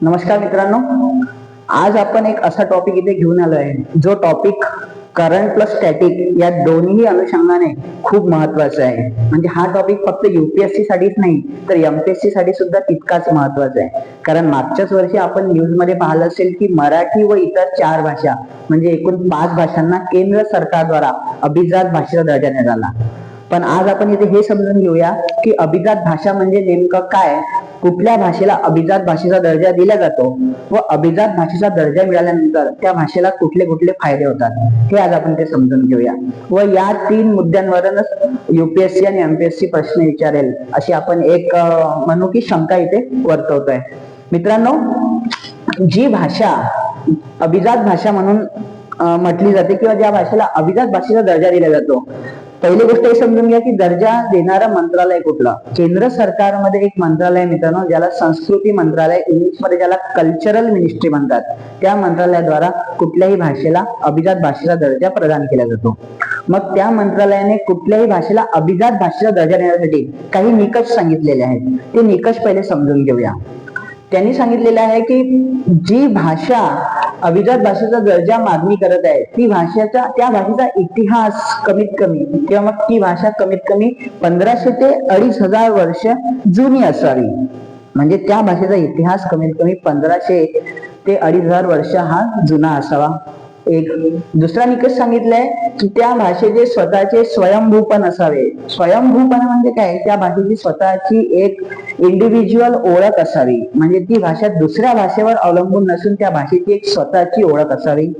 नमस्कार मित्रांनो. आज आपण एक असा टॉपिक इथे घेऊन आलो आहे जो टॉपिक करंट प्लस स्टॅटिक या दोन्ही अनुषंगाने खूप महत्त्वाचा आहे. म्हणजे हा टॉपिक फक्त युपीएससी साठीच नाही तर एमपीएससी साठी सुद्धा तितकाच महत्त्वाचा आहे. कारण मागच्याच वर्षी आपण न्यूजमध्ये पाहिलं असेल की मराठी व इतर चार भाषा म्हणजे एकूण पाच भाषांना केंद्र सरकारद्वारा अभिजात भाषेचा दर्जा देण्यात आला. पण आज आपण इथे हे समजून घेऊया की अभिजात भाषा म्हणजे नेमकं काय कुठल्या भाषेला अभिजात भाषेचा दर्जा दिला जातो व अभिजात भाषेचा दर्जा मिळाल्यानंतर त्या भाषेला कुठले कुठले फायदे होतात हे आज आपण ते समजून घेऊया. व या तीन मुद्द्यांवरूनच युपीएससी आणि एमपीएससी प्रश्न विचारेल अशी आपण एक म्हणू की शंका इथे वर्तवतोय. मित्रांनो जी भाषा अभिजात भाषा म्हणून म्हटली जाते किंवा ज्या भाषेला अभिजात भाषेचा दर्जा दिला जातो पहिली गोष्ट हे समजून घ्या की दर्जा देणारं मंत्रालय कुठलं? केंद्र सरकारमध्ये एक मंत्रालय मित्रांनो ज्याला संस्कृती मंत्रालय इंग्लिशमध्ये ज्याला कल्चरल मिनिस्ट्री म्हणतात. त्या मंत्रालयाद्वारा कुठल्याही भाषेला अभिजात भाषेचा दर्जा प्रदान केला जातो. मग त्या मंत्रालयाने कुठल्याही भाषेला अभिजात भाषेचा दर्जा देण्यासाठी काही निकष सांगितलेले आहेत. ते निकष पहिले समजून घेऊया. त्यांनी सांगितलेलं आहे की जी भाषा अभिजात भाषेचा दर्जा मागणी करत आहे ती भाषेचा त्या भाषेचा इतिहास कमीत कमी किंवा मग ती भाषा कमीत कमी पंधराशे ते अडीच हजार वर्ष जुनी असावी. म्हणजे त्या भाषेचा इतिहास कमीत कमी पंधराशे ते अडीच हजार वर्ष हा जुना असावा. एक दुसरा निकष सांगितलाय की त्या भाषेचे स्वतःचे स्वयंभूपण असावे. स्वयंभूपण म्हणजे काय? त्या भाषेची स्वतःची एक इंडिव्हिज्युअल ओळख असावी. म्हणजे ती भाषा दुसऱ्या भाषेवर अवलंबून नसून त्या भाषेची एक स्वतःची ओळख असावी.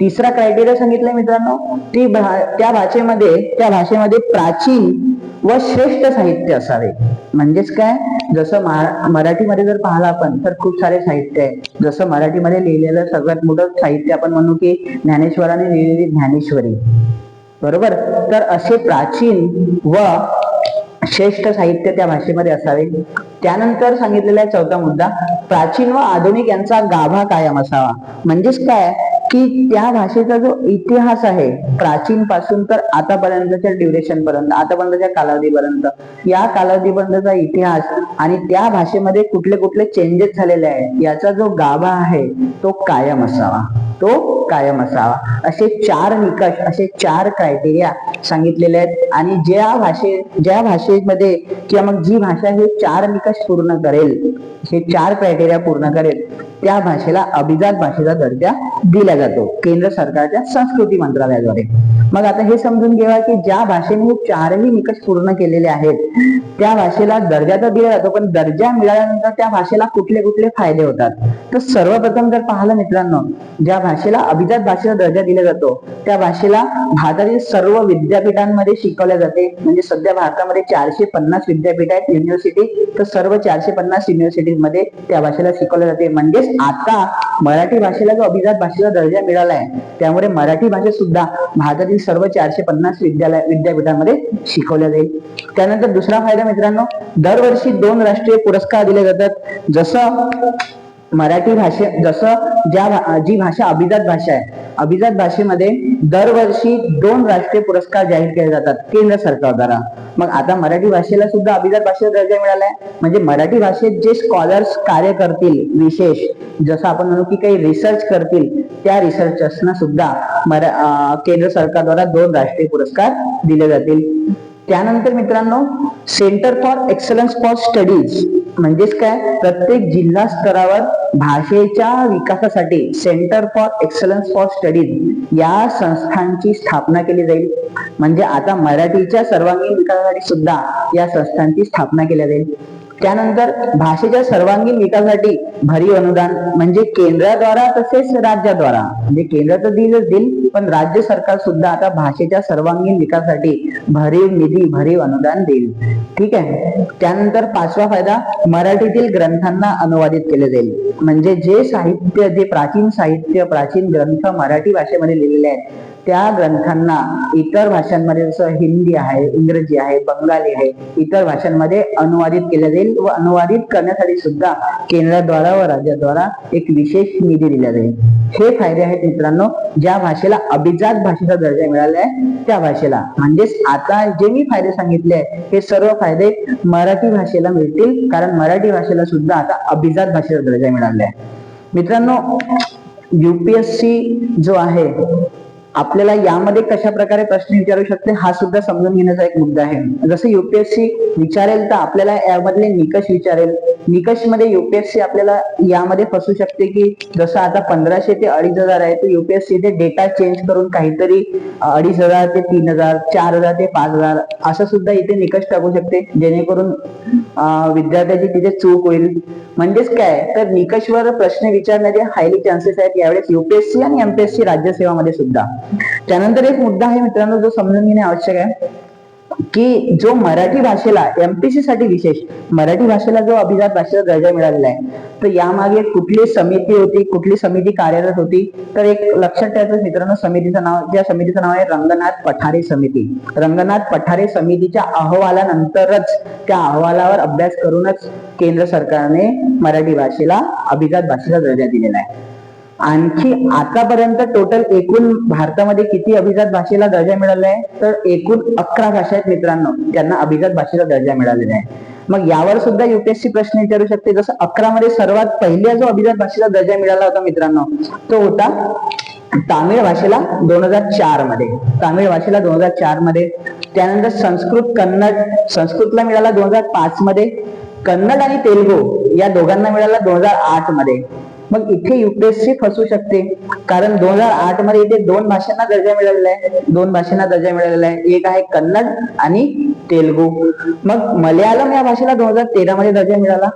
तिसरा क्रायटेरिया सांगितलाय मित्रांनो ती भा- त्या भाषेमध्ये त्या भाषेमध्ये प्राचीन व श्रेष्ठ साहित्य असावे. म्हणजेच काय? जसं मराठीमध्ये जर पाहिलं आपण तर खूप सारे साहित्य आहे. जसं मराठीमध्ये लिहिलेलं सगळ्यात मोठं साहित्य आपण म्हणू की ज्ञानेश्वराने लिहिलेली ज्ञानेश्वरी. बरोबर? तर असे प्राचीन व श्रेष्ठ साहित्य त्या भाषेमध्ये असावे. त्यानंतर सांगितलेला आहे चौथा मुद्दा प्राचीन व आधुनिक यांचा गाभा कायम असावा. म्हणजेच काय? की त्या भाषेचा जो इतिहास आहे प्राचीन पासून तर आतापर्यंतच्या ड्युरेशन पर्यंत आतापर्यंतच्या कालावधीपर्यंत या कालावधीपर्यंतचा इतिहास आणि त्या भाषेमध्ये कुठले कुठले चेंजेस झालेले आहेत याचा जो गाभा आहे तो कायम असावा. तो कायम असावा. असे चार निकष असे चार क्रायटेरिया सांगितलेले आहेत. आणि ज्या भाषे ज्या भाषेमध्ये किंवा मग जी भाषा हे चार निकष पूर्ण करेल हे चार क्रायटेरिया पूर्ण करेल त्या भाषेला अभिजात भाषेचा दर्जा दिला जातो केंद्र सरकारच्या संस्कृती मंत्रालयाद्वारे. मग आता हे समजून घेवा की ज्या भाषेने हे चारही निकष पूर्ण केलेले आहेत त्या भाषेला दर्जा तर दिला जातो पण दर्जा मिळाल्यानंतर त्या भाषेला कुठले कुठले फायदे होतात? तर सर्वप्रथम जर पाहिलं मित्रांनो ज्या भाषेला अभिजात भाषेचा दर्जा दिला जातो त्या भाषेला भारतातील सर्व विद्यापीठांमध्ये शिकवल्या जाते. म्हणजे सध्या भारतामध्ये चारशे पन्नास विद्यापीठ आहेत युनिव्हर्सिटी तर सर्व चारशे पन्नास युनिव्हर्सिटीमध्ये त्या भाषेला शिकवल्या जाते. म्हणजेच आता मराठी भाषेला जो अभिजात भाषेचा दर्जा मिळाला आहे त्यामुळे मराठी भाषा सुद्धा भारतातील सर्व चारशे पन्नास विद्यालय विद्यापीठांमध्ये शिकवल्या जाईल. त्यानंतर दुसरा फायदा मित्रांनो दरवर्षी दोन राष्ट्रीय पुरस्कार दिले जातात. जसं मराठी भाषे जसं ज्या जी भाषा अभिजात भाषा आहे अभिजात भाषेमध्ये दरवर्षी दोन राष्ट्रीय पुरस्कार जाहीर केले जातात केंद्र सरकार द्वारा. मग आता मराठी भाषेला सुद्धा अभिजात भाषेचा दर्जा मिळालाय. म्हणजे मराठी भाषेत जे स्कॉलर्स कार्य करतील विशेष जसं आपण म्हणू की काही रिसर्च करतील त्या रिसर्चर्सना सुद्धा मरा केंद्र सरकारद्वारा दोन राष्ट्रीय पुरस्कार दिले जातील. त्यानंतर मित्रांनो centre for excellence for studies म्हणजेच काय? प्रत्येक जिल्हा स्तरावर भाषेच्या विकासासाठी centre for excellence for studies या संस्थांची स्थापना केली जाईल. म्हणजे आता मराठीच्या सर्वांगीण विकासासाठी सुद्धा या संस्थांची स्थापना केली जाईल. त्यानंतर भाषेच्या सर्वांगीण विकासासाठी भरीव अनुदान म्हणजे केंद्राद्वारा तसेच राज्याद्वारा. म्हणजे केंद्र तर दिलंच देईल पण राज्य सरकार सुद्धा आता भाषेच्या सर्वांगीण विकासासाठी भरीव निधी भरीव अनुदान देईल. ठीक आहे? त्यानंतर पाचवा फायदा मराठीतील ग्रंथांना अनुवादित केले जाईल. म्हणजे जे साहित्य जे प्राचीन साहित्य प्राचीन ग्रंथ मराठी भाषेमध्ये लिहिलेले आहेत त्या ग्रंथांना इतर भाषांमध्ये जसं हिंदी आहे इंग्रजी आहे बंगाली आहे इतर भाषांमध्ये अनुवादित केल्या जाईल व अनुवादित करण्यासाठी सुद्धा केंद्राद्वारा व राज्याद्वारा एक विशेष निधी दिला जाईल. हे फायदे आहेत मित्रांनो ज्या भाषेला अभिजात भाषेचा दर्जा मिळाला आहे त्या भाषेला. म्हणजेच आता जे मी फायदे सांगितले हे सर्व फायदे मराठी भाषेला मिळतील कारण मराठी भाषेला सुद्धा आता अभिजात भाषेचा दर्जा मिळाला आहे मित्रांनो युपीएससी जो आहे आपल्याला यामध्ये कशा प्रकारे प्रश्न विचारू शकते हा सुद्धा समजून घेण्याचा एक मुद्दा आहे. जसं युपीएससी विचारेल तर आपल्याला यामधले निकष विचारेल. निकषमध्ये युपीएससी आपल्याला यामध्ये फसू शकते की जसं आता पंधराशे ते अडीच हजार आहे तर युपीएससी ते डेटा चेंज करून काहीतरी अडीच हजार ते तीन हजार चार हजार ते पाच हजार असं सुद्धा इथे निकष टाकू शकते जेणेकरून विद्यार्थ्याची तिथे चूक होईल. म्हणजेच काय? तर निकषवर प्रश्न विचारण्याचे हायली चान्सेस आहेत यावेळेस युपीएससी आणि एमपीएससी राज्यसेवामध्ये सुद्धा. त्यानंतर एक मुद्दा आहे मित्रांनो जो समजून घेणे आवश्यक आहे की जो मराठी भाषेला एमपीसी साठी विशेष मराठी भाषेला जो अभिजात भाषेचा दर्जा मिळालेला आहे तर यामागे कुठली समिती होती कुठली समिती कार्यरत होती? तर एक लक्षात ठेवायचं मित्रांनो समितीचं नाव ज्या समितीचं नाव आहे रंगनाथ पठारे समिती. रंगनाथ पठारे समितीच्या अहवालानंतरच त्या अहवालावर अभ्यास करूनच केंद्र सरकारने मराठी भाषेला अभिजात भाषेचा दर्जा दिलेला आहे. आणखी आतापर्यंत टोटल एकूण भारतामध्ये किती अभिजात भाषेला दर्जा मिळाला आहे तर एकूण अकरा भाषा आहेत मित्रांनो ज्यांना अभिजात भाषेचा दर्जा मिळालेला आहे. मग यावर सुद्धा युपीएससी प्रश्न विचारू शकते. जसं अकरा मध्ये सर्वात पहिल्या जो अभिजात भाषेला दर्जा मिळाला होता मित्रांनो तो होता तामिळ भाषेला दोन हजार चारमध्ये तामिळ भाषेला दोन हजार चारमध्ये त्यानंतर संस्कृत कन्नड संस्कृतला मिळाला दोन हजार पाच मध्ये कन्नड आणि तेलुगू या दोघांना मिळाला दोन हजार आठमध्ये मग इथे युपीएससी फसू शकते. कारण दोन हजार आठमध्ये इथे दोन भाषांना दर्जा मिळालेला आहे. दोन भाषांना दर्जा मिळालेला आहे. एक आहे कन्नड आणि तेलगू. मग मल्याळम या भाषेला दोन हजार तेरा मध्ये दर्जा मिळाला.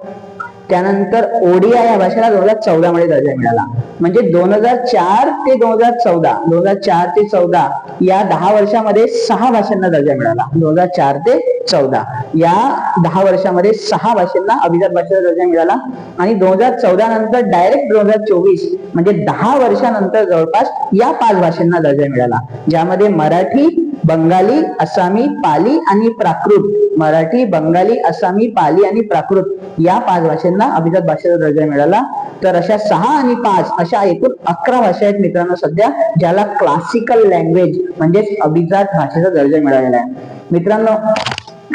त्यानंतर ओडिया या भाषेला दोन हजार चौदा मध्ये दर्जा मिळाला. म्हणजे दोन हजार चार ते दोन हजार चौदा दोन हजार चार ते चौदा या दहा वर्षामध्ये सहा भाषांना दर्जा मिळाला. दोन हजार चार ते चौदा या दहा वर्षामध्ये सहा भाषांना अभिजात भाषेचा दर्जा मिळाला. आणि दोन हजार चौदा नंतर डायरेक्ट दोन हजार चोवीस म्हणजे दहा वर्षानंतर जवळपास या पाच भाषांना दर्जा मिळाला. ज्यामध्ये मराठी बंगाली आसामी पाली आणि प्राकृत मराठी बंगाली आसामी पाली आणि प्राकृत या पाच भाषांना अभिजात भाषेचा दर्जा मिळाला. तर अशा सहा आणि पाच अशा एकूण अकरा भाषा आहेत मित्रांनो सध्या ज्याला क्लासिकल लँग्वेज म्हणजेच अभिजात भाषेचा दर्जा मिळालेला आहे. मित्रांनो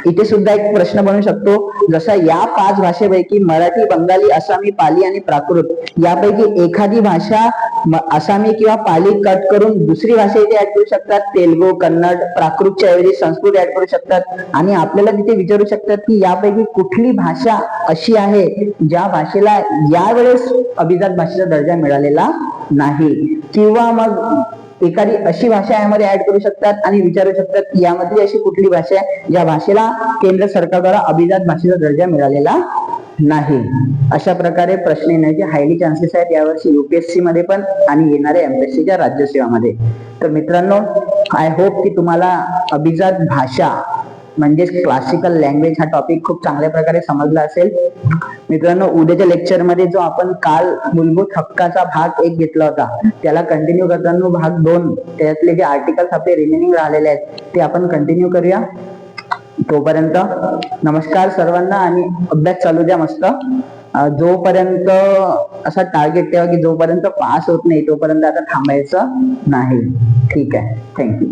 इथे सुद्धा एक प्रश्न बनू शकतो. जसा या पाच भाषेपैकी मराठी बंगाली आसामी पाली आणि प्राकृत यापैकी एखादी भाषा असामी आसामी किंवा पाली कट करून दुसरी भाषा इथे ऍड करू शकतात. तेलगू कन्नड प्राकृतच्या ऐवजी संस्कृत ऍड करू शकतात. आणि आपल्याला तिथे विचारू शकतात की यापैकी कुठली भाषा अशी आहे ज्या भाषेला यावेळेस अभिजात भाषेचा दर्जा मिळालेला नाही. किंवा मग एखादी अशी भाषा यामध्ये ऍड करू शकतात आणि विचारू शकतात की यामधली अशी कुठली भाषा आहे ज्या भाषेला केंद्र सरकारद्वारा अभिजात भाषेचा दर्जा मिळालेला नाही. अशा प्रकारे प्रश्न येण्याचे हायली चान्सेस आहेत यावर्षी युपीएससी मध्ये पण आणि येणाऱ्या एमपीएससीच्या राज्यसेवामध्ये. तर मित्रांनो आय होप की तुम्हाला अभिजात भाषा म्हणजेच क्लासिकल लँग्वेज हा टॉपिक खूप चांगल्या प्रकारे समजला असेल. मित्रांनो उद्याच्या लेक्चरमध्ये जो आपण काल मूलभूत हक्काचा भाग एक घेतला होता त्याला कंटिन्यू करताना भाग दोन त्यातले जे आर्टिकल्स आपले रिमेनिंग राहिलेले आहेत ते आपण कंटिन्यू करूया. तोपर्यंत नमस्कार सर्वांना आणि अभ्यास चालू द्या मस्त. जोपर्यंत असा टार्गेट ठेवा की जोपर्यंत पास होत नाही तोपर्यंत आता थांबायचं नाही. ठीक आहे. थँक्यू